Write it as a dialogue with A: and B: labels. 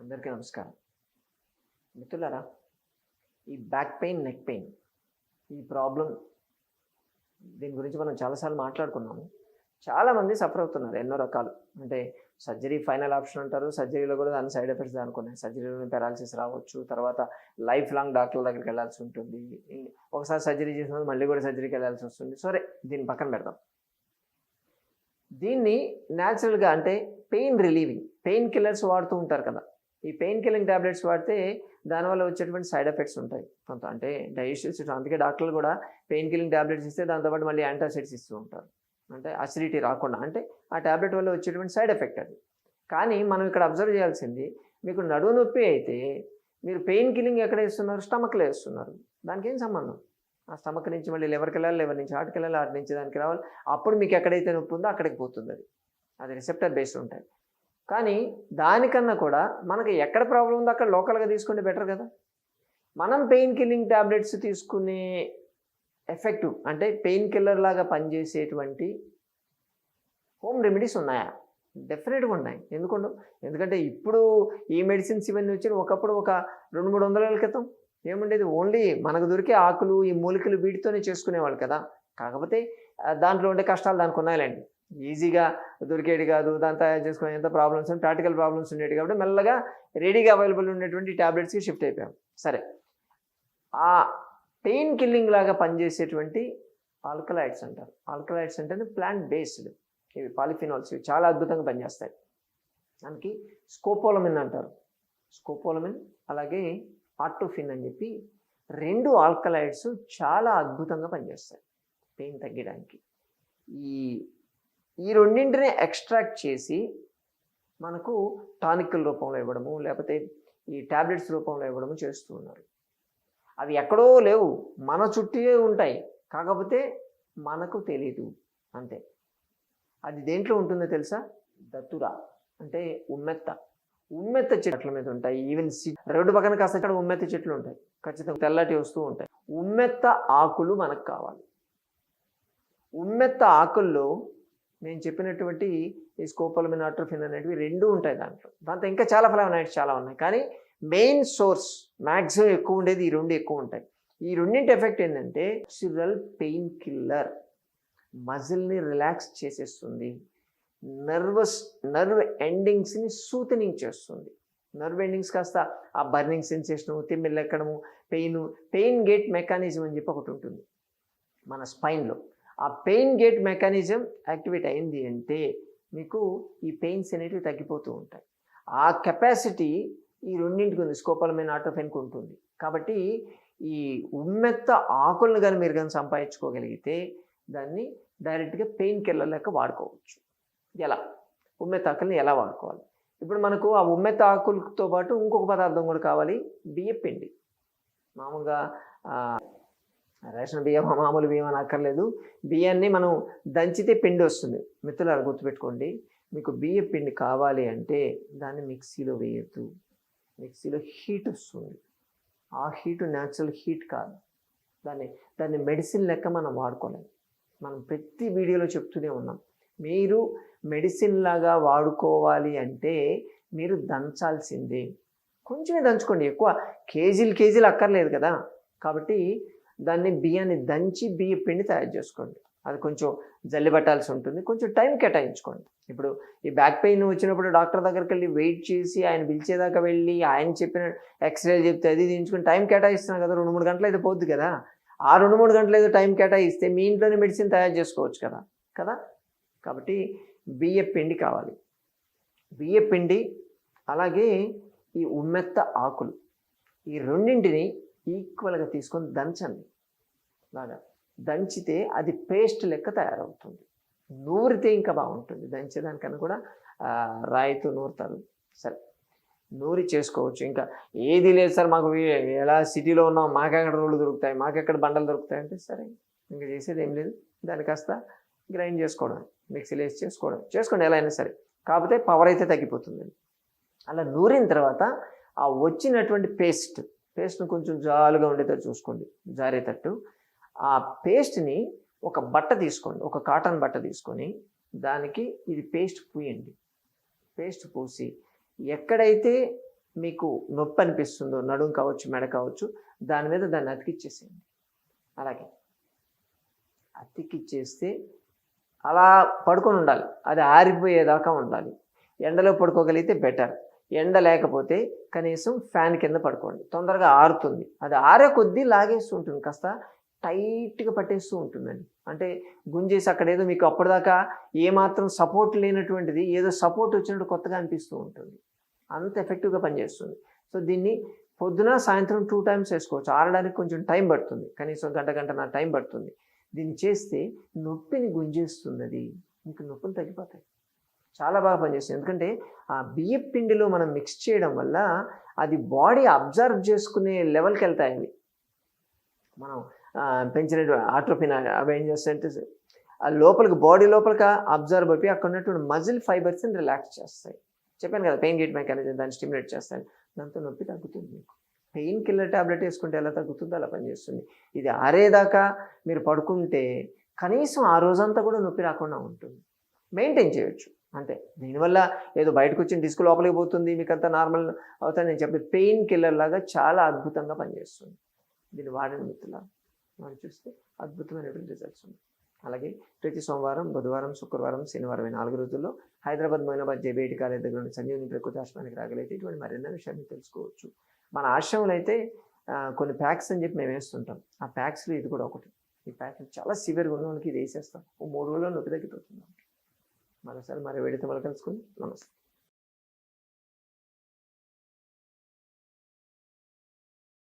A: అందరికీ నమస్కారం. మిత్రులారా ఈ బ్యాక్ పెయిన్ నెక్ పెయిన్ ఈ ప్రాబ్లం దీని గురించి మనం చాలాసార్లు మాట్లాడుకున్నాము. చాలామంది సఫర్ అవుతున్నారు ఎన్నో రకాలు. అంటే సర్జరీ ఫైనల్ ఆప్షన్ అంటారు. సర్జరీలో కూడా దాని సైడ్ ఎఫెక్ట్స్ అనుకున్నాయి సర్జరీలో పెరాలసిస్ రావచ్చు. తర్వాత లైఫ్ లాంగ్ డాక్టర్ల దగ్గరికి వెళ్ళాల్సి ఉంటుంది. ఒకసారి సర్జరీ చేసిన మళ్ళీ కూడా సర్జరీకి వెళ్ళాల్సి వస్తుంది. సరే దీన్ని పక్కన పెడదాం. దీన్ని న్యాచురల్గా అంటే పెయిన్ రిలీవింగ్ పెయిన్ కిల్లర్స్ వాడుతూ ఉంటారు కదా. ఈ పెయిన్ కిల్లింగ్ ట్యాబ్లెట్స్ వాడితే దానివల్ల వచ్చేటువంటి సైడ్ ఎఫెక్ట్స్ ఉంటాయి. కొంత అంటే డైజెస్టివ్ అందుకే డాక్టర్లు కూడా పెయిన్ కిల్లింగ్ టాబ్లెట్స్ ఇస్తే దాంతోపాటు మళ్ళీ యాంటాసిడ్స్ ఇస్తూ ఉంటారు. అంటే అసిడిటీ రాకుండా అంటే ఆ ట్యాబ్లెట్ వల్ల వచ్చేటువంటి సైడ్ ఎఫెక్ట్ అది. కానీ మనం ఇక్కడ అబ్జర్వ్ చేయాల్సింది మీకు నడువు నొప్పి అయితే మీరు పెయిన్ కిల్లింగ్ ఎక్కడ వేస్తున్నారు? స్టమక్లో వేస్తున్నారు. దానికి ఏం సంబంధం? ఆ స్టమక్ నుంచి మళ్ళీ లివర్కి వెళ్ళాలి లివర్ నుంచి హార్ట్కి వెళ్ళాలి హార్ట్ నుంచి దానికి రావాలి. అప్పుడు మీకు ఎక్కడైతే నొప్పి ఉందో అక్కడికి పోతుంది అది. అది రిసెప్టర్ బేస్డ్ ఉంటాయి. కానీ దానికన్నా కూడా మనకి ఎక్కడ ప్రాబ్లం ఉందో అక్కడ లోకల్గా తీసుకుంటే బెటర్ కదా. మనం పెయిన్ కిల్లింగ్ టాబ్లెట్స్ తీసుకునే ఎఫెక్టివ్ అంటే పెయిన్ కిల్లర్ లాగా పనిచేసేటువంటి హోమ్ రెమెడీస్ ఉన్నాయా? డెఫినెట్గా ఉన్నాయి. ఎందుకుండవు? ఎందుకంటే ఇప్పుడు ఈ మెడిసిన్స్ ఇవన్నీ వచ్చిన ఒకప్పుడు ఒక రెండు మూడు వందల క్రితం ఏముండేది? ఓన్లీ మనకు దొరికే ఆకులు ఈ మూలికలు వీటితోనే చేసుకునేవాళ్ళు కదా. కాకపోతే దాంట్లో ఉండే కష్టాలు దానికి ఉన్నాయిలేండి. ఈజీగా దొరికేది కాదు దాన్ని తయారు చేసుకునే ఎంత ప్రాబ్లమ్స్ ప్రాక్టికల్ ప్రాబ్లమ్స్ ఉండేవి కాబట్టి మెల్లగా రెడీగా అవైలబుల్ ఉన్నటువంటి ట్యాబ్లెట్స్కి షిఫ్ట్ అయిపోయాం. సరే. ఆ పెయిన్ కిల్లింగ్ లాగా పనిచేసేటువంటి ఆల్కలైడ్స్ అంటారు. ఆల్కలైడ్స్ అంటే ప్లాంట్ బేస్డ్ ఇవి పాలిఫినాల్స్ ఇవి చాలా అద్భుతంగా పనిచేస్తాయి. దానికి స్కోపోలమిన్ అంటారు. స్కోపోలమిన్ అలాగే ఆటోఫిన్ అని చెప్పి రెండు ఆల్కలైడ్స్ చాలా అద్భుతంగా పనిచేస్తాయి. పెయిన్ తగ్గడానికి. ఈ ఈ రెండింటిని ఎక్స్ట్రాక్ట్ చేసి మనకు టానిక్ల రూపంలో ఇవ్వడము లేకపోతే ఈ టాబ్లెట్స్ రూపంలో ఇవ్వడము చేస్తూ ఉన్నారు. అవి ఎక్కడో లేవు మన చుట్టే ఉంటాయి కాకపోతే మనకు తెలియదు అంతే. అది దేంట్లో ఉంటుందో తెలుసా? దత్తురా అంటే ఉమ్మెత్త. ఉమ్మెత్త చెట్ల మీద ఉంటాయి ఈవెన్ సి రోడ్డు పక్కన కాస్త ఇక్కడ ఉమ్మెత్త చెట్లు ఉంటాయి ఖచ్చితంగా తెల్లటి వస్తూ ఉంటాయి. ఉమ్మెత్త ఆకులు మనకు కావాలి. ఉమ్మెత్త ఆకుల్లో నేను చెప్పినటువంటి ఈ స్కోపలమిన్ ఆట్రోఫిన్ అనేటివి రెండు ఉంటాయి దాంట్లో. దాంతో ఇంకా చాలా ఫ్లావనాయిడ్స్ చాలా ఉన్నాయి. కానీ మెయిన్ సోర్స్ మ్యాక్సిమం ఎక్కువ ఉండేది ఈ రెండు ఎక్కువ ఉంటాయి. ఈ రెండింటి ఎఫెక్ట్ ఏంటంటే సిరల్ పెయిన్ కిల్లర్ మజిల్ని రిలాక్స్ చేసేస్తుంది. నర్వస్ నర్వ్ ఎండింగ్స్ని సూతనింగ్ చేస్తుంది. నర్వ్ ఎండింగ్స్ కాస్త ఆ బర్నింగ్ సెన్సేషను తిమ్మిల్లెక్కడము పెయిన్ పెయిన్ గేట్ మెకానిజం అని చెప్పి ఒకటి ఉంటుంది మన స్పైన్లో. ఆ పెయిన్ గేట్ మెకానిజం యాక్టివేట్ అయింది అంటే మీకు ఈ పెయిన్స్ అనేటివి తగ్గిపోతూ ఉంటాయి. ఆ కెపాసిటీ ఈ రెండింటికి ఉంది. స్కోపలమైన ఆటోఫెన్కి ఉంటుంది. కాబట్టి ఈ ఉమ్మెత్త ఆకులను కానీ మీరు కానీ సంపాదించుకోగలిగితే దాన్ని డైరెక్ట్గా పెయిన్ కిల్లర్ లెక్క వాడుకోవచ్చు. ఎలా? ఉమ్మెత్త ఆకుల్ని ఎలా వాడుకోవాలి? ఇప్పుడు మనకు ఆ ఉమ్మెత్త ఆకులతో పాటు ఇంకొక పదార్థం కూడా కావాలి. బియ్య పిండి మామూలుగా రేషన్ బియ్యం మామూలు బియ్యం అని అక్కర్లేదు. బియ్యాన్ని మనం దంచితే పిండి వస్తుంది. మిత్రులు గుర్తుపెట్టుకోండి. మీకు బియ్య పిండి కావాలి అంటే దాన్ని మిక్సీలో వేయద్దు. మిక్సీలో హీట్ వస్తుంది. ఆ హీట్ న్యాచురల్ హీట్ కాదు. దాన్ని దాన్ని మెడిసిన్ లెక్క మనం వాడుకోలేము మనం ప్రతి వీడియోలో చెప్తూనే ఉన్నాం. మీరు మెడిసిన్ లాగా వాడుకోవాలి అంటే మీరు దంచాల్సిందే. కొంచెమే దంచుకోండి. ఎక్కువ కేజీలు కేజీలు అక్కర్లేదు కదా. కాబట్టి దాన్ని బియ్యాన్ని దంచి బియ్య పిండి తయారు చేసుకోండి. అది కొంచెం జల్లిబట్టాల్సి ఉంటుంది. కొంచెం టైం కేటాయించుకోండి. ఇప్పుడు ఈ బ్యాక్ పెయిన్ వచ్చినప్పుడు డాక్టర్ దగ్గరికి వెళ్ళి వెయిట్ చేసి ఆయన పిలిచేదాకా వెళ్ళి ఆయన చెప్పిన ఎక్స్రే చెప్తే అది దించుకుని టైం కేటాయిస్తున్నాం కదా. రెండు మూడు గంటలు అయితే పోద్ది కదా. ఆ రెండు మూడు గంటలు ఏదో టైం కేటాయిస్తే మీ ఇంట్లోనే మెడిసిన్ తయారు చేసుకోవచ్చు కదా. కదా? కాబట్టి బియ్య పిండి కావాలి. బియ్య పిండి అలాగే ఈ ఉమ్మెత్త ఆకులు. ఈ రెండింటిని ఈక్వల్గా తీసుకొని దంచండి. బాగా. దంచితే అది పేస్ట్ లెక్క తయారవుతుంది. నూరితే ఇంకా బాగుంటుంది. దంచేదానికన్నా కూడా రాయితో నూరుతారు. సరే. నూరి చేసుకోవచ్చు. ఇంకా ఏది లేదు సార్ మాకు. ఎలా సిటీలో ఉన్నాం మాకెక్కడ రోడ్లు దొరుకుతాయి మాకెక్కడ బండలు దొరుకుతాయి అంటే సరే. ఇంకా చేసేది ఏం లేదు. దాన్ని కాస్త గ్రైండ్ చేసుకోవడం మిక్సీలో వేసి చేసుకోవడం చేసుకోండి ఎలా అయినా సరే. కాకపోతే పవర్ అయితే తగ్గిపోతుంది. అలా నూరిన తర్వాత ఆ వచ్చినటువంటి పేస్ట్ పేస్ట్ను కొంచెం జాలుగా ఉండేటట్టు చూసుకోండి. జారేటట్టు. ఆ పేస్ట్ని ఒక బట్ట తీసుకోండి. ఒక కాటన్ బట్ట తీసుకొని దానికి ఇది పేస్ట్ పూయండి. పేస్ట్ పూసి ఎక్కడైతే మీకు నొప్పి అనిపిస్తుందో నడుం కావచ్చు మెడ కావచ్చు దాని మీద దాన్ని అతికిచ్చేసేయండి. అలాగే అతికిచ్చేస్తే అలా పడుకొని ఉండాలి. అది ఆరిపోయేదాకా ఉండాలి. ఎండలో పడుకోగలిగితే బెటర్. ఎండ లేకపోతే కనీసం ఫ్యాన్ కింద పడుకోండి. తొందరగా ఆరుతుంది. అది ఆరే కొద్దీ లాగేస్తూ ఉంటుంది. కాస్త టైట్గా పట్టేస్తూ ఉంటుందండి. అంటే గుంజేసి అక్కడ ఏదో మీకు అప్పటిదాకా ఏమాత్రం సపోర్ట్ లేనటువంటిది ఏదో సపోర్ట్ వచ్చినట్టు కొత్తగా అనిపిస్తూ ఉంటుంది. అంత ఎఫెక్టివ్గా పనిచేస్తుంది. సో దీన్ని పొద్దున సాయంత్రం టూ టైమ్స్ వేసుకోవచ్చు. ఆరడానికి కొంచెం టైం పడుతుంది. కనీసం గంట గంట నా టైం పడుతుంది. దీన్ని చేస్తే నొప్పిని గుంజేస్తుంది అది మీకు నొప్పులు తగ్గిపోతాయి. చాలా బాగా పనిచేస్తుంది. ఎందుకంటే ఆ బియ్యం పిండిలో మనం మిక్స్ చేయడం వల్ల అది బాడీ అబ్జర్వ్ చేసుకునే లెవెల్కి వెళ్తాయి అవి మనం పెంచిన ఆట్రోపిన్ అవి ఏం చేస్తాయంటే ఆ లోపలికి బాడీ లోపలికి అబ్జర్వ్ అయిపోయి అక్కడ ఉన్నటువంటి మజిల్ ఫైబర్స్ని రిలాక్స్ చేస్తాయి. చెప్పాను కదా పెయిన్ గేట్ మెకానిజం దాన్ని స్టిమ్యులేట్ చేస్తాయి. దాంతో నొప్పి తగ్గుతుంది మీకు. పెయిన్ కిల్లర్ ట్యాబ్లెట్ వేసుకుంటే ఎలా తగ్గుతుందో అలా పనిచేస్తుంది. ఇది ఆరేదాకా మీరు పడుకుంటే కనీసం ఆ రోజంతా కూడా నొప్పి రాకుండా ఉంటుంది. మెయింటైన్ చేయొచ్చు. అంతే. దీనివల్ల ఏదో బయటకు వచ్చిన డిస్క్ లోపలికి పోతుంది మీకు అంతా నార్మల్ అవుతుంది నేను చెప్పి పెయిన్ కిల్లర్ లాగా చాలా అద్భుతంగా పనిచేస్తుంది. దీన్ని వాడిన మిత్రుల మనం చూస్తే అద్భుతమైనటువంటి రిజల్ట్స్ ఉన్నాయి. అలాగే ప్రతి సోమవారం బుధవారం శుక్రవారం శనివారం నాలుగు రోజుల్లో హైదరాబాద్ మొయినాబాద్ జేబీఐటి కాలేజ్ దగ్గర ఉన్న సంజీవని ప్రకృతి ఆశ్రమానికి రాగలైతే ఇటువంటి మరెన్నో విషయాన్ని తెలుసుకోవచ్చు. మన ఆశ్రమంలో అయితే కొన్ని ప్యాక్స్ అని చెప్పి మేము వేస్తుంటాం. ఆ ప్యాక్స్లో ఇది కూడా ఒకటి. ఈ ప్యాక్ చాలా సివియర్గా ఉన్న వాళ్ళకి ఇది వేసేస్తాం. ఓ మూడు రోజుల్లో నొప్పి తగ్గిపోతుంది. మరోసారి మరి వేడితో మళ్ళీ కలుసుకుని నమస్తే.